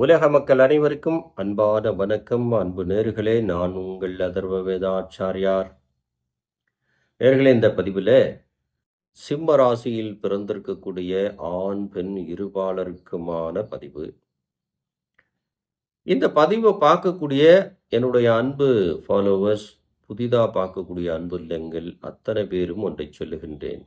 உலக மக்கள் அனைவருக்கும் அன்பான வணக்கம். அன்பு நேர்களே நான் உங்கள் அதர்வ வேதாச்சாரியார் நேர்களே இந்த பதிவில் சிம்ம ராசியில் பிறந்திருக்கக்கூடிய ஆண் பெண் இருபாலருக்குமான பதிவு. இந்த பதிவை பார்க்கக்கூடிய என்னுடைய அன்பு ஃபாலோவர்ஸ் புதிதாக பார்க்கக்கூடிய அன்பு இல்லங்கள் அத்தனை பேரும் ஒன்றை சொல்லுகின்றேன்.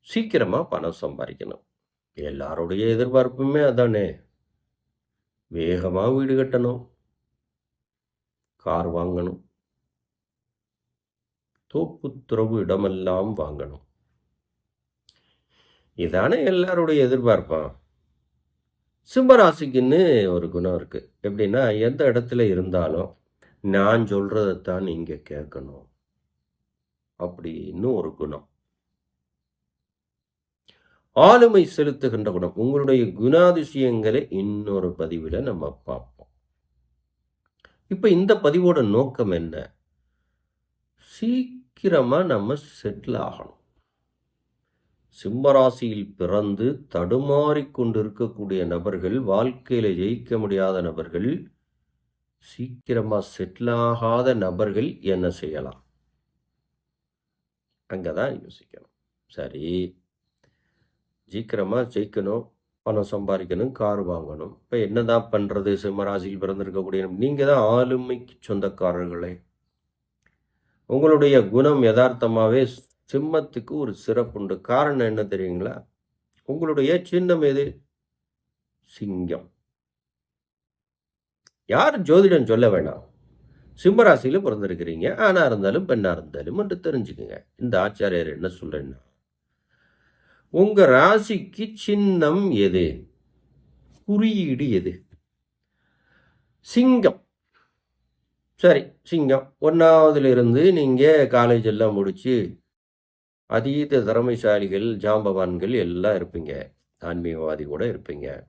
சீக்கிரமாக பணம் சம்பாதிக்கணும். எல்லாருடைய எதிர்பார்ப்புமே அதானே? வேகமாக வீடு கட்டணும். கார் வாங்கணும். தோப்புத்துறவு இடமெல்லாம் வாங்கணும். இதானே எல்லாருடைய எதிர்பார்ப்பான் சிம்மராசிக்குன்னு ஒரு குணம் இருக்கு. எப்படின்னா எந்த இடத்துல இருந்தாலும் நான் சொல்றதைத்தான் நீங்க கேட்கணும். அப்படின்னு ஒரு குணம். ஆளுமை செலுத்துகின்ற குணம். உங்களுடைய குணாதிசயங்களை இன்னொரு பதிவில் நம்ம பார்ப்போம். இப்போ இந்த பதிவோட நோக்கம் என்ன? சீக்கிரமாக நம்ம செட்டில் ஆகணும். சிம்மராசியில் பிறந்து தடுமாறி கொண்டிருக்கக்கூடிய நபர்கள் வாழ்க்கையில் ஜெயிக்க முடியாத நபர்கள் சீக்கிரமாக செட்டில் ஆகாத நபர்கள் என்ன செய்யலாம்? அங்கே தான் யோசிக்கணும். சரி. சீக்கிரமாக ஜெயிக்கணும் பணம் சம்பாதிக்கணும் கார் வாங்கணும். இப்போ என்ன தான் பண்ணுறது சிம்மராசியில் பிறந்திருக்கக்கூடிய நீங்கள் தான் ஆளுமைக்கு சொந்தக்காரர்களே. உங்களுடைய குணம் யதார்த்தமாகவே சிம்மத்துக்கு ஒரு சிறப்புண்டு காரணம் என்ன தெரியுங்களா? உங்களுடைய சின்னம் எது? சிங்கம். யார் ஜோதிடம் சொல்ல வேணாம். சிம்மராசியில் பிறந்திருக்கிறீங்க. ஆனால் இருந்தாலும் பெண்ணாக இருந்தாலும் என்று தெரிஞ்சுக்கோங்க. இந்த ஆச்சாரியர் என்ன சொல்கிறேன்னா உங்க ராசிக்கு சின்னம் எது? குறியீடு எது? சிங்கம். சரி சிங்கம். ஒன்றாவதுலேருந்து நீங்கள் காலேஜ் எல்லாம் முடித்து அதீத திறமைசாலிகள் ஜாம்பவான்கள் எல்லாம் இருப்பீங்க. ஆன்மீகவாதி கூட இருப்பீங்க.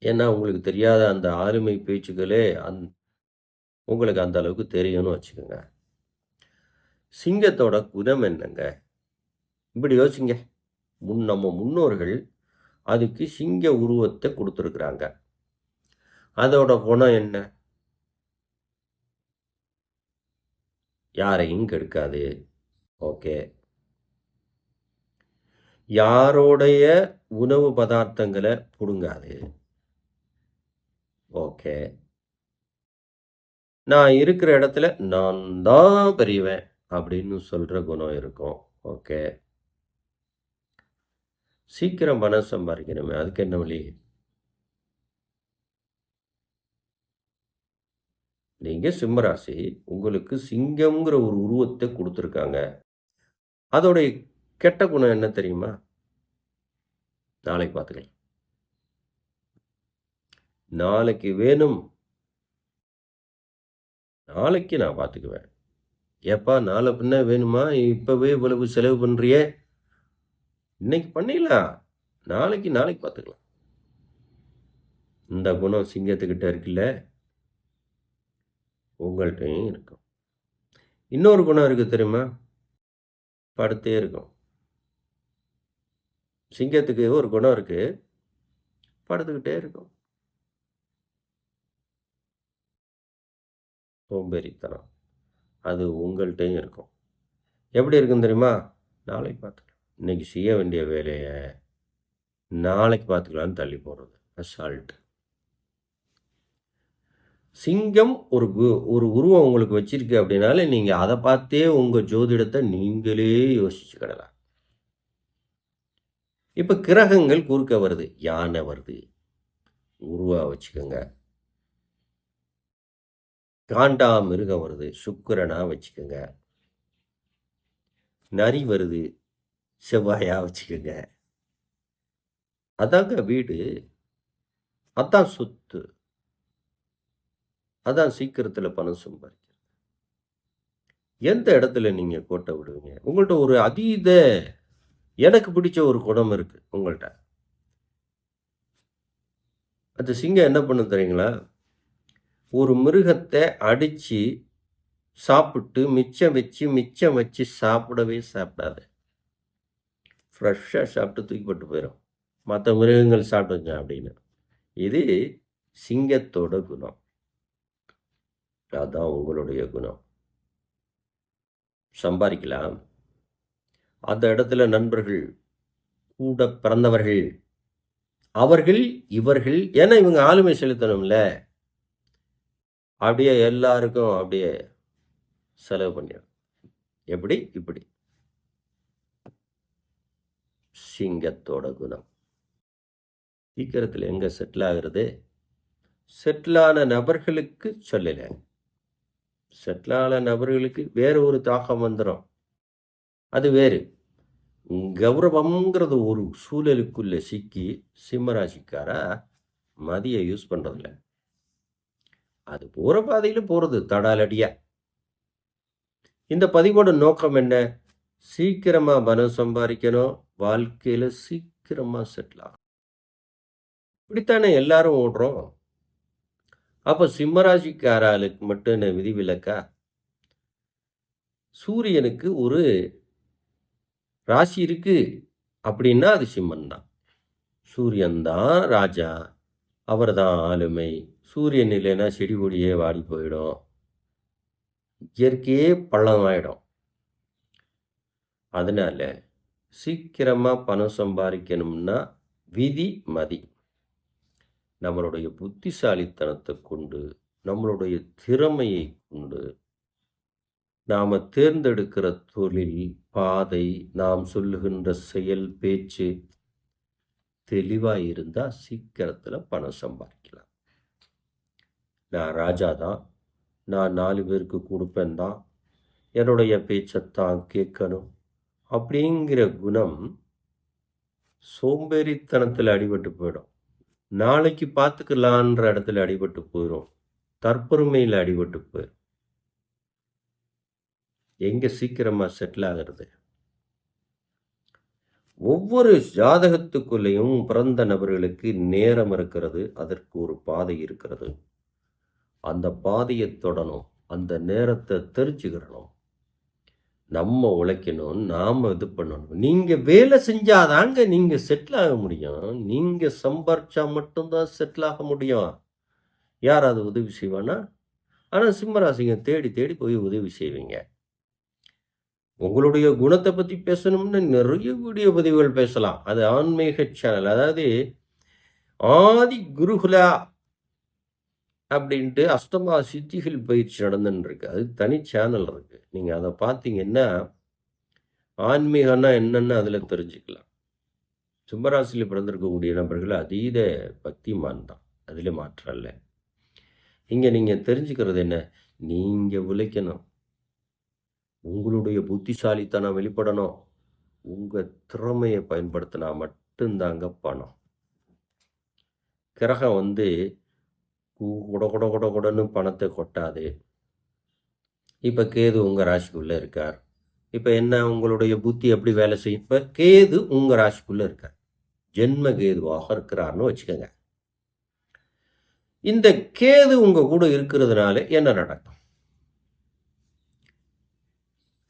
ஏன்னா உங்களுக்கு தெரியாத அந்த ஆளுமை பேச்சுக்களே அந் உங்களுக்கு அந்த அளவுக்கு தெரியும்னு வச்சுக்கோங்க. சிங்கத்தோட குணம் என்னங்க? இப்படி யோசிங்க. முன் நம்ம முன்னோர்கள் அதுக்கு சிங்க உருவத்தை கொடுத்துருக்குறாங்க. அதோட குணம் என்ன? யாரையும் கெடுக்காது. ஓகே. யாரோடைய உணவு பதார்த்தங்களை பிடுங்காது. ஓகே. நான் இருக்கிற இடத்துல நான் தான் பெரியவன் அப்படின்னு சொல்கிற குணம் இருக்கும். ஓகே. சீக்கிரம் பணம் சம்பாதிக்கணுமே அதுக்கு என்ன வழி? நீங்கள் சிம்மராசி உங்களுக்கு சிங்கம்ங்கிற ஒரு உருவத்தை கொடுத்துருக்காங்க. அதோடைய கெட்ட குணம் என்ன தெரியுமா? நாளைக்கு பார்த்துக்கலாம். நாளைக்கு வேணும். நாளைக்கு நான் பார்த்துக்குவேன். ஏப்பா நாளை பின்ன வேணுமா? இப்போவே இவ்வளவு செலவு பண்ணுறியே இன்னைக்கு பண்ணிடலாம். நாளைக்கு நாளைக்கு பார்த்துக்கலாம். இந்த குணம் சிங்கத்துக்கிட்ட இருக்குல்ல? உங்கள்கிட்டையும் இருக்கும். இன்னொரு குணம் இருக்குது தெரியுமா? படுத்தே இருக்கும். சிங்கத்துக்கு ஒரு குணம் இருக்குது படுத்துக்கிட்டே இருக்கும். சோம்பேறித்தனம். அது உங்கள்கிட்டையும் இருக்கும். எப்படி இருக்கும் தெரியுமா? நாளைக்கு பார்த்து இன்றைக்கி செய்ய வேண்டிய வேலையை நாளைக்கு பார்த்துக்கலான்னு தள்ளி போடுறது அசால்ட் சிங்கம் ஒரு கு- ஒரு உருவம் உங்களுக்கு வச்சிருக்கு அப்படின்னாலே நீங்கள் அதை பார்த்தே உங்கள் ஜோதிடத்தை நீங்களே யோசிச்சுக்கிடலாம் இப்போ கிரகங்கள் குறுக்க வருது. யானை வருது. உருவா வச்சுக்கோங்க. காண்டா மிருகம் வருது. சுக்கிரனா வச்சுக்கோங்க. நரி வருது. செவ்வாயாக வச்சுக்கோங்க அதாங்க வீடு. அதான் சொத்து. அதான் சீக்கிரத்தில் பணம் சம்பாதிக்கிறது எந்த இடத்துல நீங்கள் கோட்டை விடுவீங்க? உங்கள்கிட்ட ஒரு அதீத எனக்கு பிடிச்ச ஒரு குணம் இருக்குது உங்கள்கிட்ட அந்த சிங்கம் என்ன பண்ண தெரியுங்களா? ஒரு மிருகத்தை அடித்து சாப்பிட்டு மிச்சம் வச்சு மிச்சம் வச்சு சாப்பிடவே சாப்பிடாது. ஃப்ரெஷ்ஷாக சாப்பிட்டு தூக்கிப்பட்டு போயிடும் மற்ற மிருகங்கள் சாப்பிடுங்க அப்படின்னு. இது சிங்கத்தோட குணம். அதான் உங்களுடைய குணம். சம்பாதிக்கலாம். அந்த இடத்துல நண்பர்கள் கூட பிறந்தவர்கள் அவர்கள் இவர்கள் ஏன்னா இவங்க ஆளுமை செலுத்தணும்ல. அப்படியே எல்லாருக்கும் அப்படியே செலவு பண்ணிடும் எப்படி? இப்படி. சிங்கத்தோட குணம். சீக்கிரத்தில் எங்க செட்டில் ஆகுறது? செட்டிலான நபர்களுக்கு சொல்லல. செட்டிலான நபர்களுக்கு வேறு ஒரு தாக்கம் வந்துடும் அது வேறு. கௌரவம்ங்கிறது ஒரு சூழலுக்குள்ள சிக்கி சிம்மராசிக்காரா மதியை யூஸ் பண்ணுறதில்ல அது போகிற பாதையில் போகிறது தடாலடியா இந்த பதிவோட நோக்கம் என்ன? சீக்கிரமாக பணம் சம்பாதிக்கணும் வாழ்க்கையில் சீக்கிரமாக செட்டில் ஆகும் இப்படித்தானே எல்லாரும் ஓடுறோம். அப்போ சிம்மராசிக்காராளுக்கு மட்டும் என்ன விதிவிலக்கா சூரியனுக்கு ஒரு ராசி இருக்கு. அப்படின்னா அது சிம்மன் தான் சூரியன் தான் ராஜா. அவர் தான் ஆளுமை. சூரியன் இல்லைன்னா செடி கொடியே வாடி போயிடும். இயற்கையே பள்ளமாயிடும் அதனால சீக்கிரமாக பணம் சம்பாதிக்கணும்னா விதி மதி. நம்மளுடைய புத்திசாலித்தனத்தை கொண்டு நம்மளுடைய திறமையை கொண்டு நாம் தேர்ந்தெடுக்கிற தொழில் பாதை நாம் சொல்லுகின்ற செயல் பேச்சு தெளிவாக இருந்தால் சீக்கிரத்தில் பணம் சம்பாதிக்கலாம் நான் ராஜா தான். நான் நாலு பேருக்கு கொடுப்பேன் தான். என்னுடைய பேச்சைத்தான் கேட்கணும். அப்படிங்கிற குணம் சோம்பேறித்தனத்தில் அடிபட்டு போயிடும். நாளைக்கு பார்த்துக்கலான்ற இடத்துல அடிபட்டு போயிடும் தற்பொருமையில் அடிபட்டு போயிடும் எங்கே சீக்கிரமாக செட்டில் ஆகிறது? ஒவ்வொரு ஜாதகத்துக்குள்ளேயும் பிறந்த நபர்களுக்கு நேரம் இருக்கிறது அதற்கு ஒரு பாதை இருக்கிறது. அந்த பாதையை தொடணும். அந்த நேரத்தை தெரிஞ்சுக்கிறணும் நம்ம உழைக்கணும் நாம் இது பண்ணணும். நீங்கள் வேலை செஞ்சாதாங்க நீங்கள் செட்டில் ஆக முடியும். நீங்கள் சம்பாரிச்சா மட்டும்தான் செட்டில் ஆக முடியும். யாராவது உதவி செய்வானா? ஆனால் சிம்மராசிங்க தேடி தேடி போய் உதவி செய்வீங்க. உங்களுடைய குணத்தை பற்றி பேசணும்னு நிறைய வீடியோ பதிவுகள் பேசலாம். அது ஆன்மீக சேனல் அதாவது ஆதி குருகுலா அப்படின்ட்டு அஷ்டமா சித்திகள் பயிற்சி நடந்துன்னு இருக்கு அது தனி சேனல் இருக்கு. நீங்க அதை பார்த்தீங்கன்னா ஆன்மீகம்னா என்னன்னு அதில் தெரிஞ்சுக்கலாம். சிம்மராசியில் பிறந்திருக்கக்கூடிய நபர்கள் அதீத பக்திமான் தான். அதில் மாற்றம் இல்லை. இங்கே நீங்கள் தெரிஞ்சுக்கிறது என்ன? நீங்கள் உழைக்கணும். உங்களுடைய புத்திசாலித்தனம் வெளிப்படணும். உங்கள் திறமையை பயன்படுத்தினா மட்டும்தாங்க பணம். கிரகம் வந்து குட குட குட குடன்னு பணத்தை கொட்டாது. இப்போ கேது உங்கள் ராசிக்குள்ளே இருக்கார். இப்போ என்ன உங்களுடைய புத்தி எப்படி வேலை செய்யும்? இப்போ கேது உங்கள் ராசிக்குள்ளே இருக்கார். ஜென்ம கேதுவாக இருக்கிறார்னு வச்சுக்கோங்க. இந்த கேது உங்கள் கூட இருக்கிறதுனால என்ன நடக்கும்?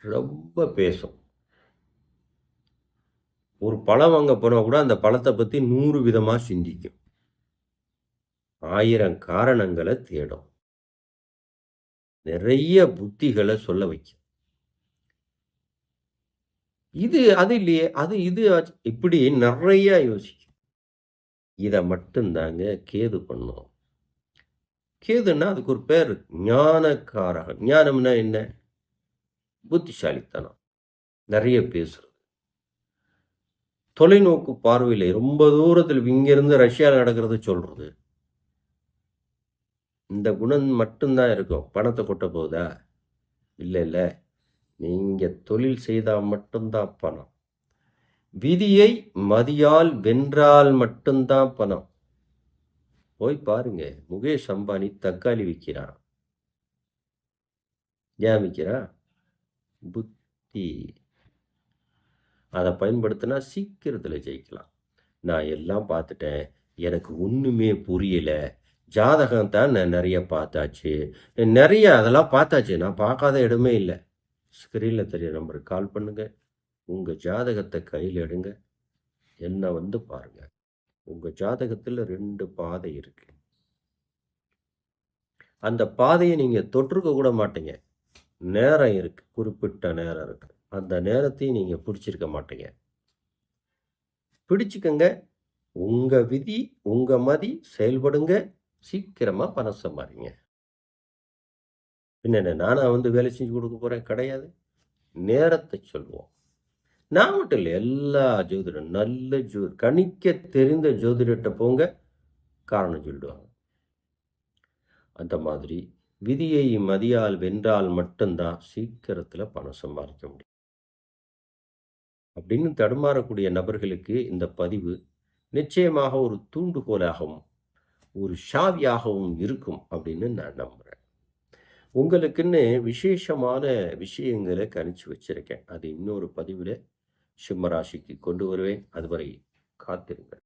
ரொம்ப பேசும். ஒரு பழம் வாங்க போனால் கூட அந்த பழத்தை பற்றி நூறு விதமாக சிந்திக்கும். ஆயிரம் காரணங்களை தேடும். நிறைய புத்திகளை சொல்ல வைக்கும். இது அது இல்லையே அது இது ஆச்சு. இப்படி நிறைய யோசிக்கும். இதை மட்டும்தாங்க கேது பண்ணும். கேதுன்னா அதுக்கு ஒரு பேர் இருக்கு. ஞானம்னா என்ன? புத்திசாலித்தனம். நிறைய பேசுறது. தொலைநோக்கு பார்வையில் ரொம்ப தூரத்தில் இங்கிருந்து ரஷ்யாவில் நடக்கிறத சொல்றது. இந்த குணம் மட்டும்தான் இருக்கும். பணத்தை கொட்ட போகுதா? இல்லை இல்லை. நீங்கள் தொழில் செய்தால் மட்டும்தான் பணம். விதியை மதியால் வென்றால் மட்டும்தான் பணம். போய் பாருங்க. முகேஷ் அம்பானி தக்காளி விற்கிறான். ஏன் விற்கிறான்? புத்தி. அதை பயன்படுத்தினா சீக்கிரத்தில் ஜெயிக்கலாம். நான் எல்லாம் பார்த்துட்டேன். எனக்கு ஒன்றுமே புரியலை. ஜாதகம் தான் நான் நிறைய பார்த்தாச்சு நிறைய அதெல்லாம் பார்த்தாச்சு நான் பார்க்காத இடமே இல்லை ஸ்க்ரீனில் தெரிய நம்பருக்கு கால் பண்ணுங்க உங்கள் ஜாதகத்தை கையில் எடுங்க என்னை வந்து பாருங்க உங்கள் ஜாதகத்தில் ரெண்டு பாதை இருக்கு. அந்த பாதையை நீங்கள் தொற்றுக்க கூட மாட்டீங்க. நேரம் இருக்கு. குறிப்பிட்ட நேரம் இருக்கு. அந்த நேரத்தையும் நீங்கள் பிடிச்சிருக்க மாட்டீங்க. பிடிச்சிக்கங்க உங்கள் விதி, உங்கள் மதி செயல்படுங்க. சீக்கிரமாக பணம் சம்பாதிங்க பின்ன நானாக வந்து வேலை செஞ்சு கொடுக்க போகிறேன் கிடையாது. நேரத்தை சொல்வோம் நான் மட்டும் இல்லை எல்லா ஜோதிடம் நல்ல ஜோ கணிக்க தெரிந்த ஜோதிடர்கிட்ட போங்க. காரணம் சொல்லிடுவாங்க. அந்த மாதிரி விதியை மதியால் வென்றால் மட்டும்தான் சீக்கிரத்தில் பணம் சம்பாதிக்க முடியும். அப்படின்னு தடுமாறக்கூடிய நபர்களுக்கு இந்த பதிவு நிச்சயமாக ஒரு தூண்டுகோலாகவும், ஒரு சாவியாகவும் இருக்கும் அப்படின்னு நான் நம்புகிறேன் உங்களுக்குன்னு விசேஷமான விஷயங்களை கணிச்சு வச்சுருக்கேன் அது இன்னொரு பதிவில் சிம்ம ராசிக்கு கொண்டு வருவேன். அதுவரை காத்திருங்கள்.